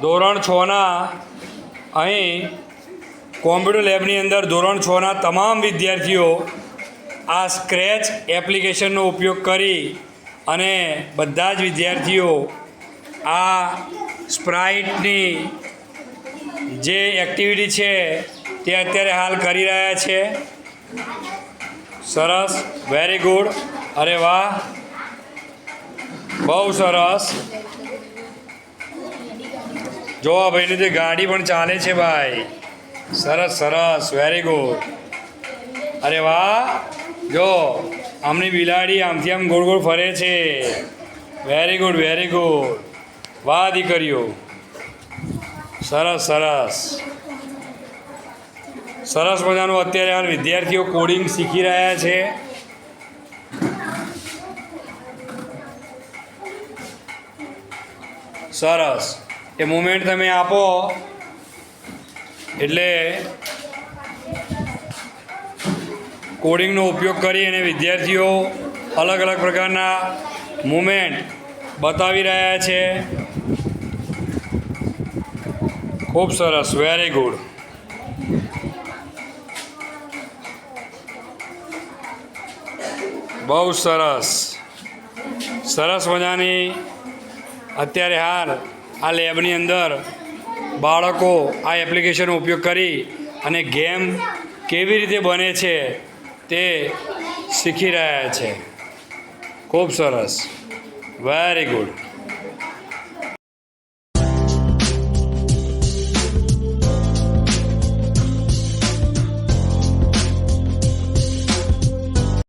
ધોરણ છના અહીં કોમ્પ્યુટર લેબની અંદર ધોરણ છના તમામ વિદ્યાર્થીઓ આ સ્ક્રેચ એપ્લિકેશનનો ઉપયોગ કરી અને બધા જ વિદ્યાર્થીઓ આ સ્પ્રાઇટની જે એક્ટિવિટી છે તે અત્યારે હાલ કરી રહ્યા છે. સરસ વેરી ગુડ અરે વાહ. બહુ સરસ. જો આ ભાઈની તે ગાડી પણ ચાલે છે ભાઈ. સરસ સરસ વેરી ગુડ અરે વાહ. જો, આમની બિલાડી આમથી આમ ગોળ ગોળ ફરે છે. વેરી ગુડ વેરી ગુડ વાહ દીકરીઓ. સરસ સરસ. સરસ મજાનું અત્યારે હાલ વિદ્યાર્થીઓ કોડિંગ શીખી રહ્યા છે. સરસ. એ મુમેન્ટ તમે આપો. એટલે કોડિંગનો ઉપયોગ કરી અને વિદ્યાર્થીઓ અલગ અલગ પ્રકારના મુમેન્ટ બતાવી રહ્યા છે. ખૂબ સરસ વેરી ગુડ બહુ સરસ. સરસ મજાની અત્યારે હાલ આ લેબની અંદર બાળકો આ એપ્લિકેશનનો ઉપયોગ કરી અને ગેમ કેવી રીતે બને છે તે શીખી રહ્યા છે. ખૂબ સરસ. Very good